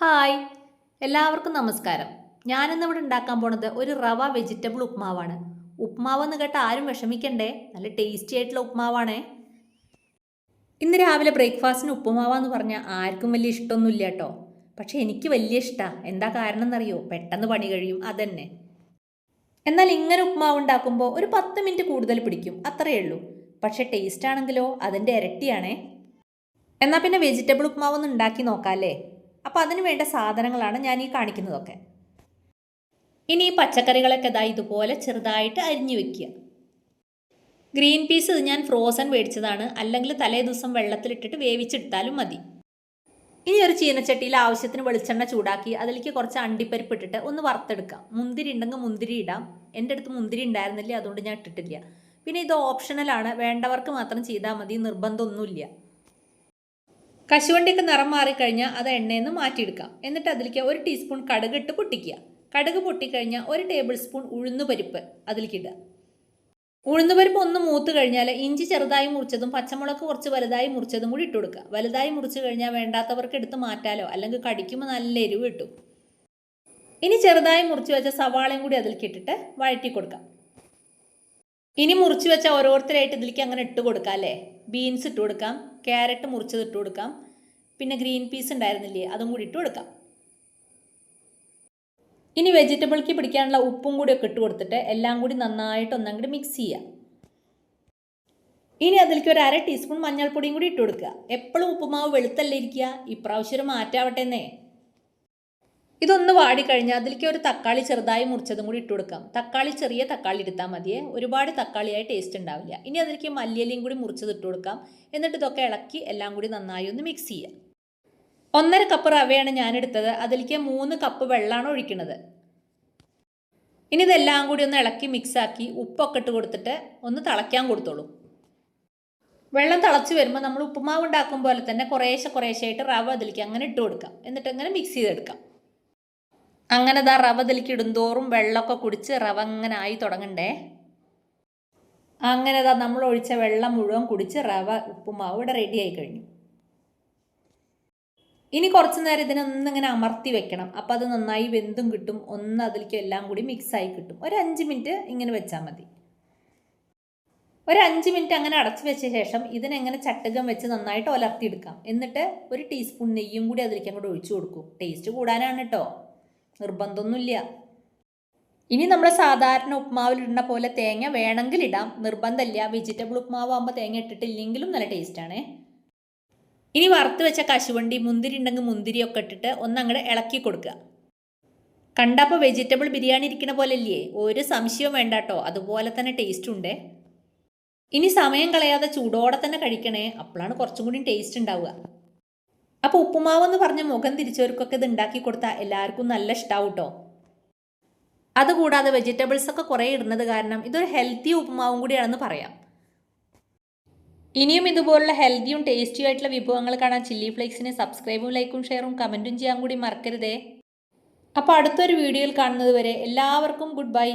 Hi. എല്ലാവർക്കും നമസ്കാരം. ഞാനിന്നിവിടെ ഉണ്ടാക്കാൻ പോണത് ഒരു റവ വെജിറ്റബിൾ ഉപ്മാവാണ്. ഉപ്മാവ് എന്ന് കേട്ട ആരും വിഷമിക്കണ്ടേ? നല്ല ടേസ്റ്റി ആയിട്ടുള്ള ഉപ്മാവാണേ. ഇന്ന് രാവിലെ ബ്രേക്ക്ഫാസ്റ്റിന് ഉപ്പുമാവാന്ന് പറഞ്ഞാൽ ആർക്കും വലിയ ഇഷ്ടമൊന്നുമില്ല കേട്ടോ. പക്ഷെ എനിക്ക് വലിയ ഇഷ്ടമാണ് എന്താ കാരണം എന്നറിയോ പെട്ടെന്ന് പണി കഴിയും. അതന്നെ. എന്നാൽ ഇങ്ങനെ ഉപ്മാവ് ഉണ്ടാക്കുമ്പോൾ ഒരു പത്ത് മിനിറ്റ് കൂടുതൽ പിടിക്കും. അത്രയേ ഉള്ളൂ. പക്ഷെ ടേസ്റ്റ് ആണെങ്കിലോ? അതിന്റെ ഇരട്ടിയാണേ. എന്നാൽ പിന്നെ വെജിറ്റബിൾ ഉപ്മാവ് ഒന്ന് ഉണ്ടാക്കി നോക്കാം അല്ലേ അപ്പോൾ അതിന് വേണ്ട സാധനങ്ങളാണ് ഞാൻ ഈ കാണിക്കുന്നതൊക്കെ. ഇനി ഈ പച്ചക്കറികളൊക്കെ ഇതാ ഇതുപോലെ ചെറുതായിട്ട് അരിഞ്ഞു വെക്കുക. ഗ്രീൻ പീസ് ഇത് ഞാൻ ഫ്രോസൺ മേടിച്ചതാണ്. അല്ലെങ്കിൽ തലേ ദിവസം വെള്ളത്തിലിട്ടിട്ട് വേവിച്ചെടുത്താലും മതി. ഇനി ഒരു ചീനച്ചട്ടിയിൽ ആവശ്യത്തിന് വെളിച്ചെണ്ണ ചൂടാക്കി അതിലേക്ക് കുറച്ച് അണ്ടിപ്പരിപ്പ് ഇട്ടിട്ട് ഒന്ന് വറുത്തെടുക്കാം. മുന്തിരി ഉണ്ടെങ്കിൽ മുന്തിരി ഇടാം. എന്റെ അടുത്ത് മുന്തിരി ഉണ്ടായിരുന്നില്ല അതുകൊണ്ട് ഞാൻ ഇട്ടിട്ടില്ല. പിന്നെ ഇത് ഓപ്ഷണലാണ്. വേണ്ടവർക്ക് മാത്രം ചെയ്താൽ മതി നിർബന്ധമൊന്നുമില്ല. കശുവണ്ടിയൊക്കെ നിറം മാറിക്കഴിഞ്ഞാൽ അത് എണ്ണയിൽ നിന്ന് മാറ്റിയെടുക്കാം. എന്നിട്ട് അതിലേക്ക് ഒരു ടീസ്പൂൺ കടുക് ഇട്ട് പൊട്ടിക്കുക. കടുക് പൊട്ടിക്കഴിഞ്ഞാൽ ഒരു ടേബിൾ സ്പൂൺ ഉഴുന്നുപരിപ്പ് അതിലേക്ക് ഇടുക. ഉഴുന്നുപരിപ്പ് ഒന്ന് മൂത്ത് കഴിഞ്ഞാൽ ഇഞ്ചി ചെറുതായി മുറിച്ചതും പച്ചമുളക് കുറച്ച് വലുതായി മുറിച്ചതും കൂടി ഇട്ട് കൊടുക്കുക. വലുതായി മുറിച്ച് കഴിഞ്ഞാൽ വേണ്ടാത്തവർക്ക് എടുത്ത് മാറ്റാലോ അല്ലെങ്കിൽ കടിക്കുമ്പോൾ നല്ല എരിവ് കിട്ടും. ഇനി ചെറുതായി മുറിച്ച് വെച്ച സവാളയും കൂടി അതിലേക്ക് ഇട്ടിട്ട് വഴറ്റി കൊടുക്കാം. ഇനി മുറിച്ച് വെച്ച ഓരോരുത്തരായിട്ട് ഇതിലേക്ക് അങ്ങനെ ഇട്ട് കൊടുക്കാം അല്ലേ? ബീൻസ് ഇട്ട് കൊടുക്കാം ക്യാരറ്റ് മുറിച്ചത് ഇട്ട് കൊടുക്കാം പിന്നെ ഗ്രീൻ പീസ് ഉണ്ടായിരുന്നില്ലേ അതും കൂടി ഇട്ട് കൊടുക്കാം. ഇനി വെജിറ്റബിൾക്ക് പിടിക്കാനുള്ള ഉപ്പും കൂടി ഒക്കെ ഇട്ട് കൊടുത്തിട്ട് എല്ലാം കൂടി നന്നായിട്ട് ഒന്നങ്ങോട്ട് മിക്സ് ചെയ്യുക ഇനി അതിലേക്ക് ഒരു അര ടീസ്പൂൺ മഞ്ഞൾപ്പൊടിയും കൂടി ഇട്ട് കൊടുക്കുക. എപ്പോഴും ഉപ്പുമാവ് വെളുത്തല്ലേ ഇരിക്കുക? ഇപ്രാവശ്യം മാറ്റാവട്ടെ എന്നേ. ഇതൊന്ന് വാടിക്കഴിഞ്ഞാൽ അതിലേക്ക് ഒരു തക്കാളി ചെറുതായി മുറിച്ചതും കൂടി ഇട്ട് കൊടുക്കാം. തക്കാളി ചെറിയ തക്കാളി എടുത്താൽ മതിയേ. ഒരുപാട് തക്കാളിയായി ടേസ്റ്റ് ഉണ്ടാവില്ല. ഇനി അതിലേക്ക് മല്ലിയലയും കൂടി മുറിച്ചത് ഇട്ട് കൊടുക്കാം. എന്നിട്ട് ഇതൊക്കെ ഇളക്കി എല്ലാം കൂടി നന്നായി ഒന്ന് മിക്സ് ചെയ്യുക ഒന്നര കപ്പ് റവയാണ് ഞാൻ എടുത്തത്. അതിലേക്ക് മൂന്ന് കപ്പ് വെള്ളമാണ് ഒഴിക്കുന്നത്. ഇനി ഇതെല്ലാം കൂടി ഒന്ന് ഇളക്കി മിക്സാക്കി ഉപ്പൊക്കെ ഇട്ട് കൊടുത്തിട്ട് ഒന്ന് തിളയ്ക്കാൻ കൊടുത്തോളൂ. വെള്ളം തിളച്ച് വരുമ്പോൾ നമ്മൾ ഉപ്പുമാവ് ഉണ്ടാക്കും പോലെ തന്നെ കുറേശ്ശെ കുറേശ്ശായിട്ട് റവ അതിലേക്ക് അങ്ങനെ ഇട്ട് കൊടുക്കാം. എന്നിട്ട് അങ്ങനെ മിക്സ് ചെയ്തെടുക്കാം. അങ്ങനെ ദാ റവ ഇതിലേക്ക് ഇടുന്തോറും വെള്ളമൊക്കെ കുടിച്ച് റവ അങ്ങനെ ആയി തുടങ്ങണ്ടേ? അങ്ങനെ ദാ നമ്മൾ ഒഴിച്ച വെള്ളം മുഴുവൻ കുടിച്ച് റവ ഉപ്പുമാവ് ഇവിടെ റെഡി ആയി കഴിഞ്ഞു. ഇനി കുറച്ച് നേരം ഇതിനെ ഒന്നിങ്ങനെ അമർത്തി വെക്കണം. അപ്പം അത് നന്നായി വെന്തും കിട്ടും. ഒന്ന് അതിലേക്ക് എല്ലാം കൂടി മിക്സായി കിട്ടും. ഒരു അഞ്ച് മിനിറ്റ് ഇങ്ങനെ വെച്ചാൽ മതി. ഒരു അഞ്ച് മിനിറ്റ് അങ്ങനെ അടച്ചു വെച്ച ശേഷം ഇതിനെങ്ങനെ ചട്ടുകം വെച്ച് നന്നായിട്ട് ഒലർത്തിയെടുക്കാം. എന്നിട്ട് ഒരു ടീസ്പൂൺ നെയ്യും കൂടി അതിലേക്ക് അങ്ങോട്ട് ഒഴിച്ചു കൊടുക്കും. ടേസ്റ്റ് കൂടാനാണ് കേട്ടോ നിർബന്ധമൊന്നുമില്ല. ഇനി നമ്മൾ സാധാരണ ഉപ്മാവിൽ ഇടുന്ന പോലെ തേങ്ങ വേണമെങ്കിൽ ഇടാം. നിർബന്ധമില്ല. വെജിറ്റബിൾ ഉപ്മാവ് ആകുമ്പോൾ തേങ്ങ ഇട്ടിട്ടില്ലെങ്കിലും നല്ല ടേസ്റ്റാണ് ഇനി വറുത്ത് വെച്ച കശുവണ്ടി മുന്തിരി ഉണ്ടെങ്കിൽ മുന്തിരിയൊക്കെ ഇട്ടിട്ട് ഒന്നങ്ങടെ ഇളക്കി കൊടുക്കുക. കണ്ടപ്പോൾ വെജിറ്റബിൾ ബിരിയാണി ഇരിക്കുന്ന പോലെ അല്ലേ ഒരു സംശയവും വേണ്ട കേട്ടോ അതുപോലെ തന്നെ ടേസ്റ്റ് ഉണ്ട്. ഇനി സമയം കളയാതെ ചൂടോടെ തന്നെ കഴിക്കണേ. അപ്പോഴാണ് കുറച്ചും കൂടി ടേസ്റ്റ് ഉണ്ടാവുക. അപ്പോൾ ഉപ്പുമാവ് എന്ന് പറഞ്ഞ മുഖം തിരിച്ചവർക്കൊക്കെ ഇത് ഉണ്ടാക്കി കൊടുത്താൽ എല്ലാവർക്കും നല്ല ഇഷ്ടാവും കേട്ടോ അതുകൂടാതെ വെജിറ്റബിൾസ് ഒക്കെ കുറേ ഇടുന്നത് കാരണം ഇതൊരു ഹെൽത്തി ഉപ്പുമാവും കൂടിയാണെന്ന് പറയാം. ഇനിയും ഇതുപോലുള്ള ഹെൽത്തിയും ടേസ്റ്റിയും ആയിട്ടുള്ള വിഭവങ്ങൾ കാണാൻ ചില്ലി ഫ്ലേക്സിനെ സബ്സ്ക്രൈബും ലൈക്കും ഷെയറും കമന്റും ചെയ്യാൻ കൂടി മറക്കരുതേ. അപ്പോൾ അടുത്തൊരു വീഡിയോയിൽ കാണുന്നത് വരെ എല്ലാവർക്കും ഗുഡ് ബൈ